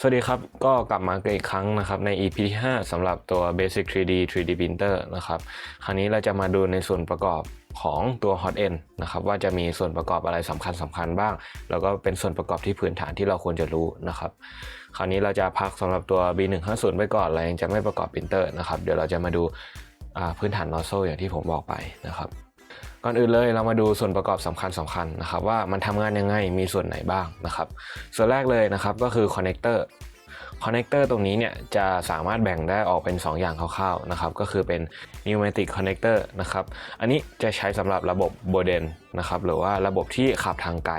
สวัสดีครับ ก็กลับมากันอีกครั้งนะครับใน EP ที่ 5สำหรับตัว Basic 3D 3D Printer นะครับคราวนี้เราจะมาดูในส่วนประกอบของตัว Hot End นะครับว่าจะมีส่วนประกอบอะไรสำคัญสำคัญบ้าง แล้วก็เป็นส่วนประกอบที่พื้นฐานที่เราควรจะรู้นะครับคราวนี้เราจะพักสำหรับตัว B150 ไว้ก่อนเรายังจะไม่ประกอบปรินเตอร์นะครับเดี๋ยวเราจะมาดูพื้นฐาน nozzle อย่างที่ผมบอกไปนะครับ ก่อนอื่นเลยเรามาดูส่วนประกอบสำคัญสำคัญนะครับว่ามันทำงานยังไงมีส่วนไหนบ้างนะครับ ส่วนแรกเลยนะครับก็คือคอนเน c เตอร์คอนเน c เตอร์ตรงนี้เนี่ยจะสามารถแบ่งได้ออกเป็น 2 อย่างคร่าวๆนะครับก็คือเป็น pneumatic connector นะครับอันนี้จะใช้สำหรับระบบโบเดนนะครับหรือว่าระบบที่ขับทางไกล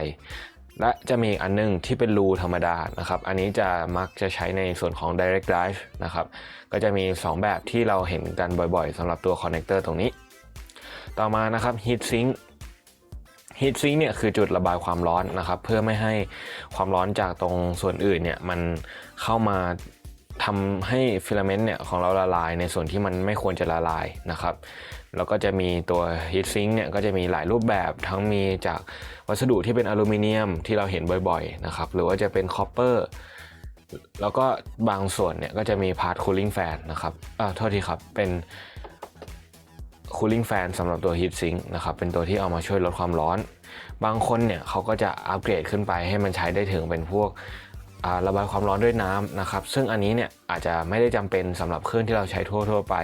และจะมีอันนึงที่เป็นรูธรรมดานะครับอันนี้จะมักจะใช้ในส่วนของ direct drive นะครับก็จะมี 2 แบบที่เราเห็นกันบ่อยๆสำหรับตัว connector ตรงนี้ ต่อมานะครับ heat sink heat sink เนี่ยคือจุดระบายความร้อนนะครับ เพื่อไม่ให้ความร้อนจากตรงส่วนอื่นเนี่ยมันเข้ามาทำให้ฟิลาเมนต์เนี่ยของเราละลายในส่วนที่มันไม่ควรจะละลายนะครับ แล้วก็จะมีตัว heat sink เนี่ยก็จะมีหลายรูปแบบทั้งมีจากวัสดุที่เป็นอลูมิเนียมที่เราเห็นบ่อยๆนะครับหรือว่าจะเป็นคอปเปอร์แล้วก็บางส่วนเนี่ยก็จะมีพาร์ทคูลิ่งแฟนนะครับอ่าโทษทีครับเป็น cooling fan สำหรับตัว heat sink นะครับเป็นตัวที่เอามาช่วยลดความร้อน บางคนเนี่ยเขาก็จะอัปเกรดขึ้นไปให้มันใช้ได้ถึงเป็นพวกระบายความร้อนด้วยน้ำนะครับ ซึ่งอันนี้เนี่ยอาจจะไม่ได้จำเป็นสำหรับเครื่องที่เราใช้ทั่วๆไป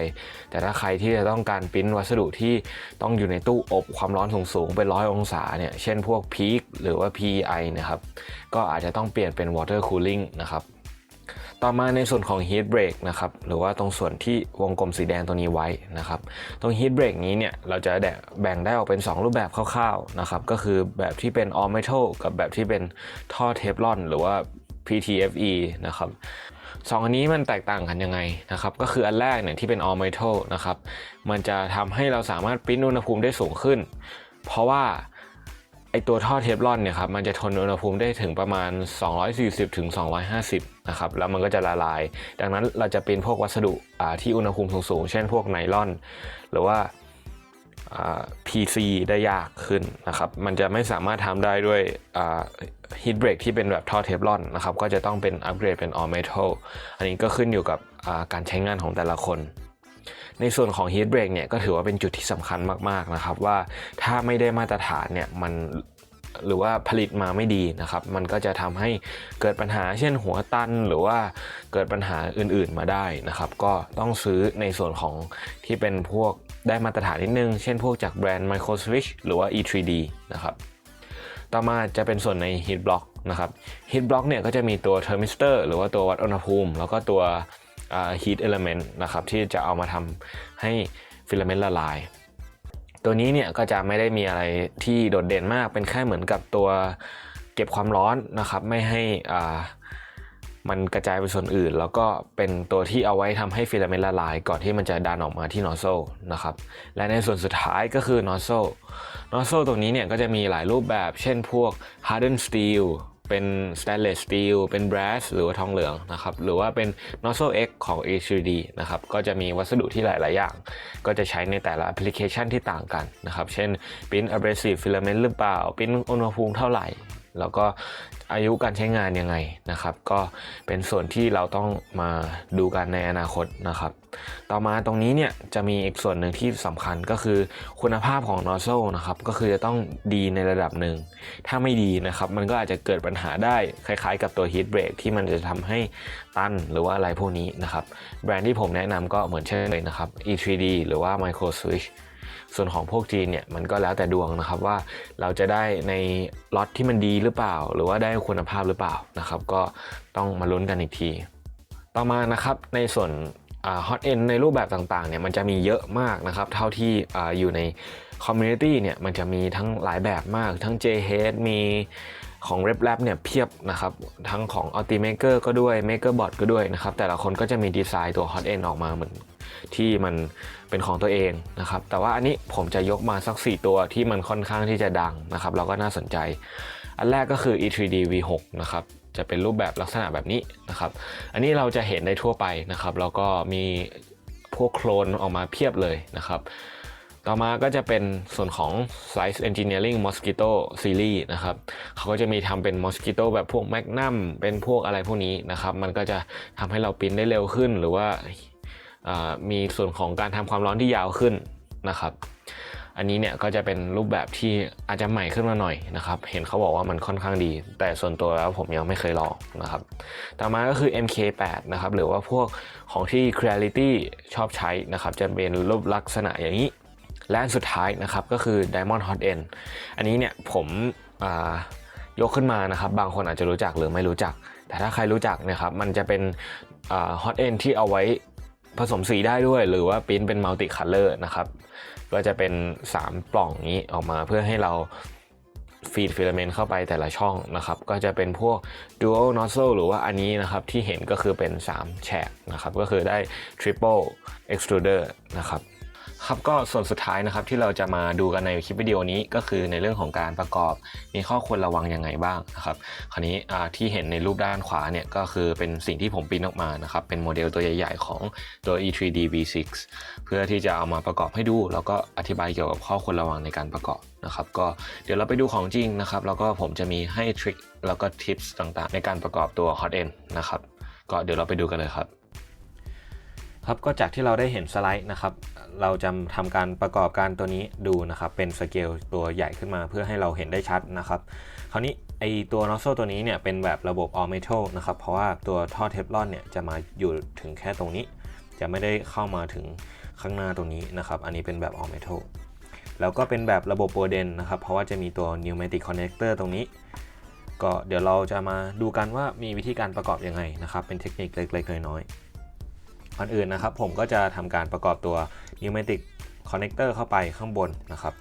แต่ถ้าใครที่จะต้องการปริ้นวัสดุที่ต้องอยู่ในตู้อบความร้อนสูงๆเป็นร้อยองศาเนี่ย เช่นพวก peak หรือว่า PEI นะครับ ก็อาจจะต้องเปลี่ยนเป็น water cooling นะครับ ต่อมาในส่วนของ heat break นะครับหรือว่าตรงส่วนที่วงกลมสีแดงตัวนี้ไว้นะครับตรง heat break นี้เนี่ยเราจะแบ่งได้ออกเป็น 2 รูปแบบคร่าวๆนะครับก็คือแบบที่เป็น all metal กับแบบที่เป็นท่อเทฟลอนหรือว่า PTFE นะครับสองอันนี้มันแตกต่างกันยังไงนะครับ ก็คืออันแรกเนี่ยที่เป็น all metal นะครับ มันจะทำให้เราสามารถปริ้นอุณหภูมิได้สูงขึ้น เพราะว่า ไอตัวท่อเทฟลอนเนี่ยครับมันจะทนอุณหภูมิได้ถึงประมาณ 240ถึง250นะครับแล้วมันก็จะละลาย ดังนั้นเราจะเป็นพวกวัสดุที่อุณหภูมิสูงๆ เช่นพวกไนลอน หรือว่า PC ได้ยากขึ้นนะครับมันจะไม่สามารถทำได้ด้วยฮีทเบรกที่เป็นแบบท่อเทฟลอนนะครับก็จะต้องเป็นอัปเกรดเป็น all metal อันนี้ก็ขึ้นอยู่กับการใช้งานของแต่ละคน ในส่วนของ heat break เนี่ยก็ถือว่าเป็นจุดที่สำคัญมากๆนะครับว่าถ้าไม่ได้มาตรฐานเนี่ยมันหรือว่าผลิตมาไม่ดีนะครับ มันก็จะทำให้เกิดปัญหาเช่นหัวตันหรือว่าเกิดปัญหาอื่นๆมาได้นะครับ ก็ต้องซื้อในส่วนของที่เป็นพวกได้มาตรฐานนิดนึง เช่นพวกจากแบรนด์ Micro Switch หรือว่า E3D นะครับ ต่อมาจะเป็นส่วนใน heat block นะครับ heat block เนี่ยก็จะมีตัว thermistor หรือว่าตัววัดอุณหภูมิ แล้วก็ตัว อ่า heat element นะครับที่จะเอามาทำให้ฟิลาเมนต์ละลาย ตัวนี้เนี่ยก็จะไม่ได้มีอะไรที่โดดเด่นมากเป็นแค่เหมือนกับตัวเก็บความร้อนนะครับไม่ให้อ่ามันกระจายไปส่วนอื่น แล้วก็เป็นตัวที่เอาไว้ทำให้ฟิลาเมนต์ละลาย ก่อนที่มันจะดันออกมาที่นอ z โซนะครับ และในส่วนสุดท้ายก็คือนอ z โซนอ z โซตรงนี้เนี่ยก็จะมีหลายรูปแบบ เช่นพวก hardened steel เป็นสแตนเลสสตีลเป็นบรัสหรือว่าทองเหลืองนะครับ หรือว่าเป็น nozzle X ของ A3D นะครับ ก็จะมีวัสดุที่หลาย ๆ อย่าง ก็จะใช้ในแต่ละแอปพลิเคชันที่ต่างกันนะครับ เช่นปิ้น abrasive filament หรือเปล่าปิ้นอุณหภูมิเท่าไหร่ แล้วก็ อายุการใช้งานยังไงนะครับ ก็เป็นส่วนที่เราต้องมาดูกันในอนาคตนะครับ ต่อมาตรงนี้เนี่ยจะมีอีกส่วนหนึ่งที่สำคัญก็คือคุณภาพของ nozzle นะครับก็คือจะต้องดีในระดับหนึ่ง ถ้าไม่ดีนะครับ มันก็อาจจะเกิดปัญหาได้คล้ายๆ กับตัว heat break ที่มันจะทำให้ตันหรือว่าอะไรพวกนี้นะครับ แบรนด์ที่ผมแนะนำก็เหมือนเช่นเลยนะครับ E3D หรือว่า Micro Switch ส่วนของพวกจีนเนี่ยมันก็แล้วแต่ดวงนะครับว่าเราจะได้ในล็อตที่มันดีหรือเปล่า หรือว่าได้คุณภาพหรือเปล่านะครับ ก็ต้องมาลุ้นกันอีกที ต่อมานะครับในส่วนฮอตเอนในรูปแบบต่างๆเนี่ยมันจะมีเยอะมากนะครับเท่าที่ออยู่ในคอมมูนิตี้เนี่ยมันจะมีทั้งหลายแบบมาก ทั้ง JHead มีของ r e p l a b เนี่ยเพียบนะครับ ทั้งของ Ultimaker ก็ด้วย MakerBot ก็ด้วยนะครับ แต่ละคนก็จะมีดีไซน์ตัว Hot End ออกมาเหมือน ที่มันเป็นของตัวเองนะครับ แต่ว่าอันนี้ผมจะยกมาสัก 4 ตัวที่มันค่อนข้างที่จะดังนะครับแล้วก็น่าสนใจ อันแรกก็คือ E3D V6 นะครับจะเป็นรูปแบบลักษณะแบบนี้นะครับ อันนี้เราจะเห็นได้ทั่วไปนะครับ แล้วก็มีพวกโคลนออกมาเพียบเลยนะครับ ต่อมาก็จะเป็นส่วนของ Slice Engineering Mosquito Series นะครับ เขาก็จะมีทำเป็น Mosquito แบบพวก Magnum เป็นพวกอะไรพวกนี้นะครับ มันก็จะทำให้เราปิ้นได้เร็วขึ้นหรือว่า มีส่วนของการทำความร้อนที่ยาวขึ้นนะครับ อันนี้เนี่ยก็จะเป็นรูปแบบที่อาจจะใหม่ขึ้นมาหน่อยนะครับ เห็นเขาบอกว่ามันค่อนข้างดี แต่ส่วนตัวแล้วผมยังไม่เคยลองนะครับ ต่อมาก็คือ MK8 นะครับ หรือว่าพวกของที่ Creality ชอบใช้นะครับ จะเป็นรูปลักษณะอย่างนี้ และอันสุดท้ายนะครับก็คือ Diamond Hot End อันนี้เนี่ยผมยกขึ้นมานะครับ บางคนอาจจะรู้จักหรือไม่รู้จัก แต่ถ้าใครรู้จักนะครับ มันจะเป็นอ่า Hot End ที่เอาไว้ ผสมสีได้ด้วย หรือว่าปริ้นเป็นมัลติคัลเลอร์นะครับ ก็จะเป็น 3 ปล่องนี้ออกมาเพื่อให้เราฟีดฟิลาเมนต์เข้าไปแต่ละช่องนะครับ ก็จะเป็นพวก dual nozzle หรือว่าอันนี้นะครับ ที่เห็นก็คือเป็น 3 แฉกนะครับ ก็คือได้ triple extruder นะครับ ครับก็ส่วนสุดท้ายนะครับที่เราจะมาดูกันในคลิปวิดีโอนี้ก็คือในเรื่องของการประกอบมีข้อควรระวังยังไงบ้างนะครับคราวนี้ที่เห็นในรูปด้านขวาเนี่ยก็คือเป็นสิ่งที่ผมปิ้นออกมานะครับเป็นโมเดลตัวใหญ่ๆของตัว E3D V6 เพื่อที่จะเอามาประกอบให้ดู แล้วก็อธิบายเกี่ยวกับข้อควรระวังในการประกอบนะครับก็เดี๋ยวเราไปดูของจริงนะครับแล้วก็ผมจะมีให้ทริคแล้วก็ทิปส์ต่างๆ ในการประกอบตัว Hot End นะครับก็เดี๋ยวเราไปดูกันเลยครับ ครับก็จากที่เราได้เห็นสไลด์นะครับ เราจะทำการประกอบการตัวนี้ดูนะครับ เป็นสเกลตัวใหญ่ขึ้นมาเพื่อให้เราเห็นได้ชัดนะครับ คราวนี้ไอตัว nozzle ตัวนี้เนี่ยเป็นแบบระบบ all metal นะครับ เพราะว่าตัวท่อเทฟลอนเนี่ยจะมาอยู่ถึงแค่ตรงนี้ จะไม่ได้เข้ามาถึงข้างหน้าตรงนี้นะครับ อันนี้เป็นแบบ all metal แล้วก็เป็นแบบระบบโปรเดนนะครับ เพราะว่าจะมีตัว pneumatic connector ตรงนี้ ก็เดี๋ยวเราจะมาดูกันว่ามีวิธีการประกอบยังไงนะครับ เป็นเทคนิคเล็กๆน้อยๆ ก่อนอื่นนะครับ ผมก็จะทำการประกอบตัว pneumatic connector เข้าไปข้างบนนะครับ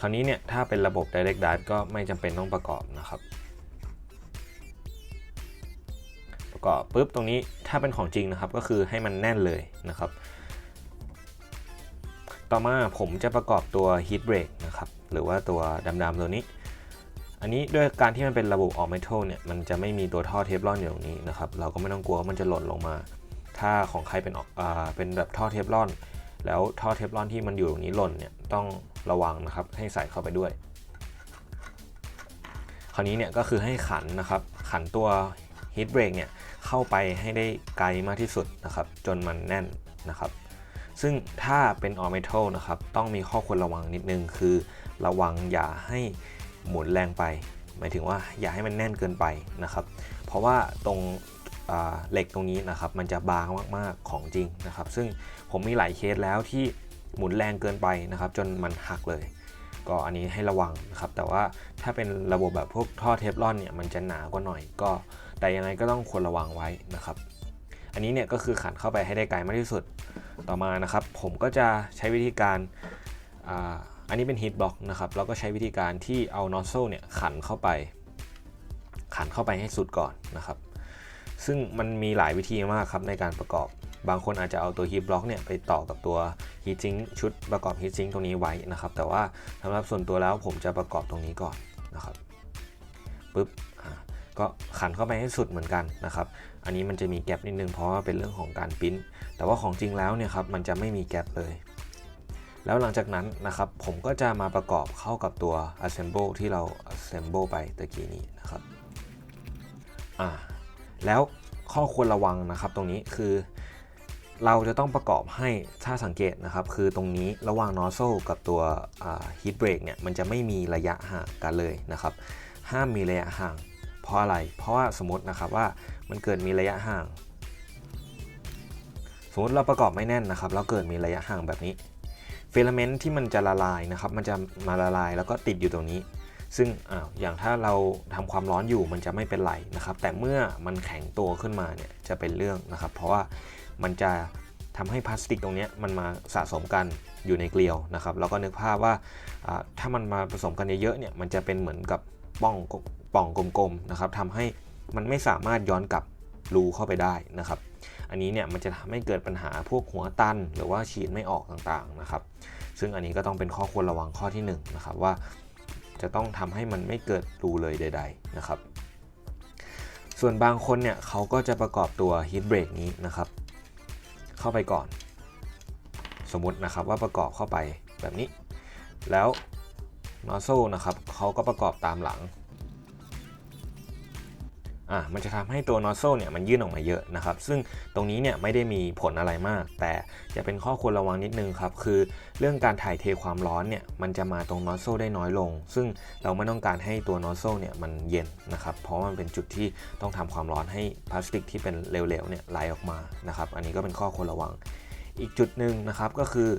คราวนี้เนี่ยถ้าเป็นระบบ direct drive ก็ไม่จำเป็นต้องประกอบนะครับ ประกอบปุ๊บตรงนี้ถ้าเป็นของจริงนะครับ ก็คือให้มันแน่นเลยนะครับ ต่อมาผมจะประกอบตัว heat brake นะครับ หรือว่าตัวดำๆตัวนี้อันนี้ด้วยการที่มันเป็นระบบออกเมทัลเนี่ยมันจะไม่มีตัวท่อเทฟลอนอยู่ตรงนี้นะครับ เราก็ไม่ต้องกลัวว่ามันจะหล่นลงมา ถ้าของใครเป็นอ่าเป็นแบบท่อเทฟลอน แล้วท่อเทฟลอนที่มันอยู่ตรงนี้หล่นเนี่ยต้องระวังนะครับให้ใส่เข้าไปด้วย คราวนี้เนี่ยก็คือให้ขันนะครับขันตัว heat brake เนี่ยเข้าไปให้ได้ไกลมากที่สุดนะครับจนมันแน่นนะครับ ซึ่งถ้าเป็น all metal นะครับต้องมีข้อควรระวังนิดนึงคือระวังอย่าให้หมุนแรงไป หมายถึงว่าอย่าให้มันแน่นเกินไปนะครับ เพราะว่าตรง เหล็กตรงนี้นะครับมันจะบางมากๆของจริงนะครับ ซึ่งผมมีหลายเคสแล้วที่หมุนแรงเกินไปนะครับ จนมันหักเลย ก็อันนี้ให้ระวังนะครับ แต่ว่าถ้าเป็นระบบแบบพวกท่อเทฟลอนเนี่ยมันจะหนากว่าหน่อยก็ แต่ยังไงก็ต้องควรระวังไว้นะครับ อันนี้เนี่ยก็คือขันเข้าไปให้ได้ไกลมากที่สุดต่อมานะครับ ผมก็จะใช้วิธีการอันนี้เป็นฮีทบล็อกนะครับแล้วก็ใช้วิธีการที่เอา nozzle เนี่ยขันเข้าไป ขันเข้าไปให้สุดก่อนนะครับ ซึ่งมันมีหลายวิธีมากครับในการประกอบ บางคนอาจจะเอาตัวฮีทบล็อกเนี่ยไปต่อกับตัวฮีทซิงชุดประกอบฮีทซิงตรงนี้ไว้นะครับ แต่ว่าสำหรับส่วนตัวแล้วผมจะประกอบตรงนี้ก่อนนะครับปึ๊บอ่าก็ขันเข้าไปให้สุดเหมือนกันนะครับ อันนี้มันจะมีแกลบนิดนึงเพราะว่าเป็นเรื่องของการปิ้น แต่ว่าของจริงแล้วเนี่ยครับมันจะไม่มีแกลบเลย แล้วหลังจากนั้นนะครับผมก็จะมาประกอบเข้ากับตัว assemble ที่เรา assemble ไปตะกี้นี้นะครับ อ่า แล้วข้อควรระวังนะครับตรงนี้คือเราจะต้องประกอบให้ถ้าสังเกตนะครับ คือตรงนี้ระหว่าง nozzle กับตัว heat brake เนี่ยมันจะไม่มีระยะห่างกันเลยนะครับ ห้ามมีระยะห่าง เพราะอะไร เพราะว่าสมมตินะครับว่ามันเกิดมีระยะห่าง สมมติเราประกอบไม่แน่นนะครับ แล้วเกิดมีระยะห่างแบบนี้ เฟลเมนต์ที่มันจะละลายนะครับ มันจะมาละลายแล้วก็ติดอยู่ตรงนี้ ซึ่งอ้าวอย่างถ้าเราทำความร้อนอยู่มันจะไม่เป็นไรนะครับ แต่เมื่อมันแข็งตัวขึ้นมาเนี่ยจะเป็นเรื่องนะครับ เพราะว่ามันจะทำให้พลาสติกตรงนี้มันมาสะสมกันอยู่ในเกลียวนะครับแล้วก็นึกภาพว่าถ้ามันมาผสมกันเยอะๆเนี่ยมันจะเป็นเหมือนกับป่องป่องกลมๆนะครับทำให้มันไม่สามารถย้อนกลับรูเข้าไปได้นะครับ อันนี้เนี่ยมันจะทำให้เกิดปัญหาพวกหัวตัน หรือว่าฉีดไม่ออกต่างๆนะครับ ซึ่งอันนี้ก็ต้องเป็นข้อควรระวังข้อที่1นงนะครับว่า จะต้องทำให้มันไม่เกิดรูเลยใด ๆ นะครับ ส่วนบางคนเนี่ยเขาก็จะประกอบตัว heat brake นี้นะครับ เข้าไปก่อน สมมตินะครับว่าประกอบเข้าไปแบบนี้ แล้วนอโซนะครับเขาก็ประกอบตามหลัง อะมันจะทำให้ตัว nozzle เนี่ยมันยื่นออกมาเยอะนะครับ ซึ่งตรงนี้เนี่ยไม่ได้มีผลอะไรมาก แต่จะเป็นข้อควรระวังนิดนึงครับ คือเรื่องการถ่ายเทความร้อนเนี่ยมันจะมาตรง nozzle ได้น้อยลง ซึ่งเราไม่ต้องการให้ตัว nozzle เนี่ยมันเย็นนะครับ เพราะมันเป็นจุดที่ต้องทำความร้อนให้พลาสติกที่เป็นเหลวๆเนี่ยไหลออกมานะครับ อันนี้ก็เป็นข้อควรระวัง อีกจุดหนึ่งนะครับก็คือ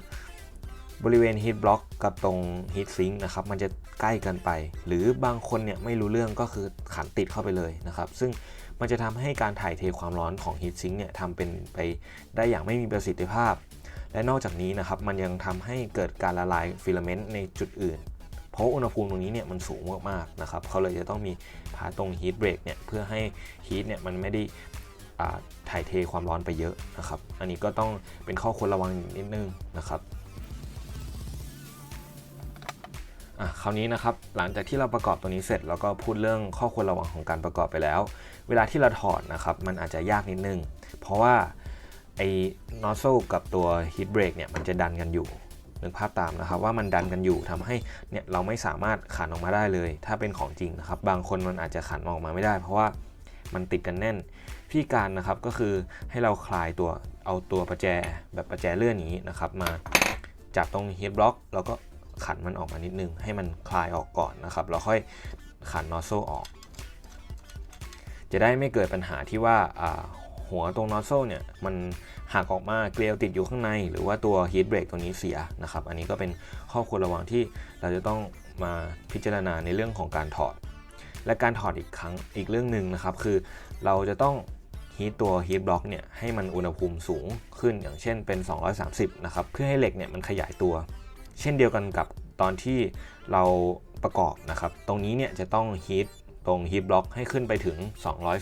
บริเวณ heat block กับตรง heat sink นะครับมันจะใกล้กันไป หรือบางคนเนี่ยไม่รู้เรื่องก็คือขันติดเข้าไปเลยนะครับ ซึ่งมันจะทำให้การถ่ายเทความร้อนของ heat sink เนี่ยทำเป็นไปได้อย่างไม่มีประสิทธิภาพ และนอกจากนี้นะครับมันยังทำให้เกิดการละลายฟิลาเมนต์ในจุดอื่น เพราะอุณหภูมิตรงนี้เนี่ยมันสูงมากๆนะครับเขาเลยจะต้องมีพาตรง heat break เนี่ยเพื่อให้ heat เนี่ยมันไม่ได้ถ่ายเทความร้อนไปเยอะนะครับ อันนี้ก็ต้องเป็นข้อควรระวังนิดนึงนะครับ อะคราวนี้นะครับหลังจากที่เราประกอบตัวนี้เสร็จแล้วก็พูดเรื่องข้อควรระวังของการประกอบไปแล้ว เวลาที่เราถอดนะครับมันอาจจะยากนิดนึง เพราะว่าไอ้ nozzle กับตัว heat brake เนี่ยมันจะดันกันอยู่นึกภาพตามนะครับว่ามันดันกันอยู่ทำให้เนี่ยเราไม่สามารถขันออกมาได้เลย ถ้าเป็นของจริงนะครับ บางคนมันอาจจะขันออกมาไม่ได้ เพราะว่ามันติดกันแน่นวิธีการนะครับก็คือให้เราคลายตัวเอาตัวประแจแบบประแจเลื่อนนี้นะครับ มาจับตรงฮีทบล็อกแล้วก็ ขันมันออกมานิดนึง ให้มันคลายออกก่อนนะครับแล้วค่อยขันนอสโซออก จะได้ไม่เกิดปัญหาที่ว่าหัวตรงนอสโซเนี่ยมันหักออกมาเกลียวติดอยู่ข้างใน หรือว่าตัวฮีทเบรกตัวนี้เสียนะครับอันนี้ก็เป็นข้อควรระวังที่เราจะต้องมาพิจารณาในเรื่องของการถอด และการถอดอีกครั้งอีกเรื่องหนึ่งนะครับคือเราจะต้องฮีทตัวฮีทบล็อกเนี่ยให้มันอุณหภูมิสูงขึ้นอย่างเช่นเป็น 230 นะครับ เพื่อให้เหล็กเนี่ยมันขยายตัว เช่นเดียวกันกับตอนที่เราประกอบนะครับ ตรงนี้เนี่ยจะต้องฮีทตรงฮีทบล็อกให้ขึ้นไปถึง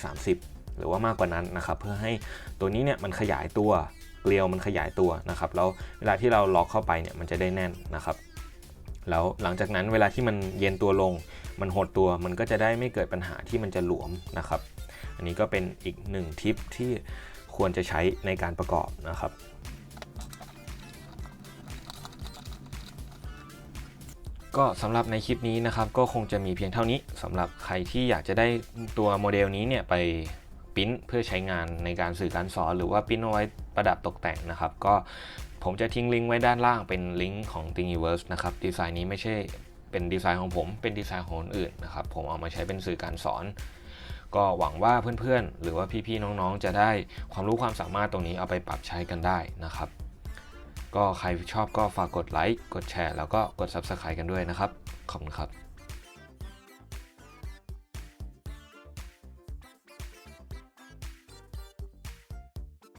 230 หรือว่ามากกว่านั้นนะครับ เพื่อให้ตัวนี้เนี่ยมันขยายตัวเกลียวมันขยายตัวนะครับ แล้วเวลาที่เราล็อกเข้าไปเนี่ยมันจะได้แน่นนะครับ แล้วหลังจากนั้นเวลาที่มันเย็นตัวลง มันหดตัวมันก็จะได้ไม่เกิดปัญหาที่มันจะหลวมนะครับ อันนี้ก็เป็นอีกหนึ่งทิปที่ควรจะใช้ในการประกอบนะครับ ก็สำหรับในคลิปนี้นะครับก็คงจะมีเพียงเท่านี้สำหรับใครที่อยากจะได้ตัวโมเดลนี้เนี่ยไปปิ้นเพื่อใช้งานในการสื่อการสอนหรือว่าปิ้นเอาไว้ประดับตกแต่งนะครับ ก็ผมจะทิ้งลิงก์ไว้ด้านล่างเป็นลิงก์ของ Thingiverse นะครับดีไซน์นี้ไม่ใช่เป็นดีไซน์ของผม เป็นดีไซน์ของคนอื่นนะครับ ผมเอามาใช้เป็นสื่อการสอน ก็หวังว่าเพื่อนๆ หรือว่าพี่ๆ น้องๆ จะได้ความรู้ความสามารถตรงนี้เอาไปปรับใช้กันได้นะครับ ก็ใครชอบก็ฝากกดไลค์กดแชร์แล้วก็กด Subscribe กันด้วยนะครับ ขอบคุณครับ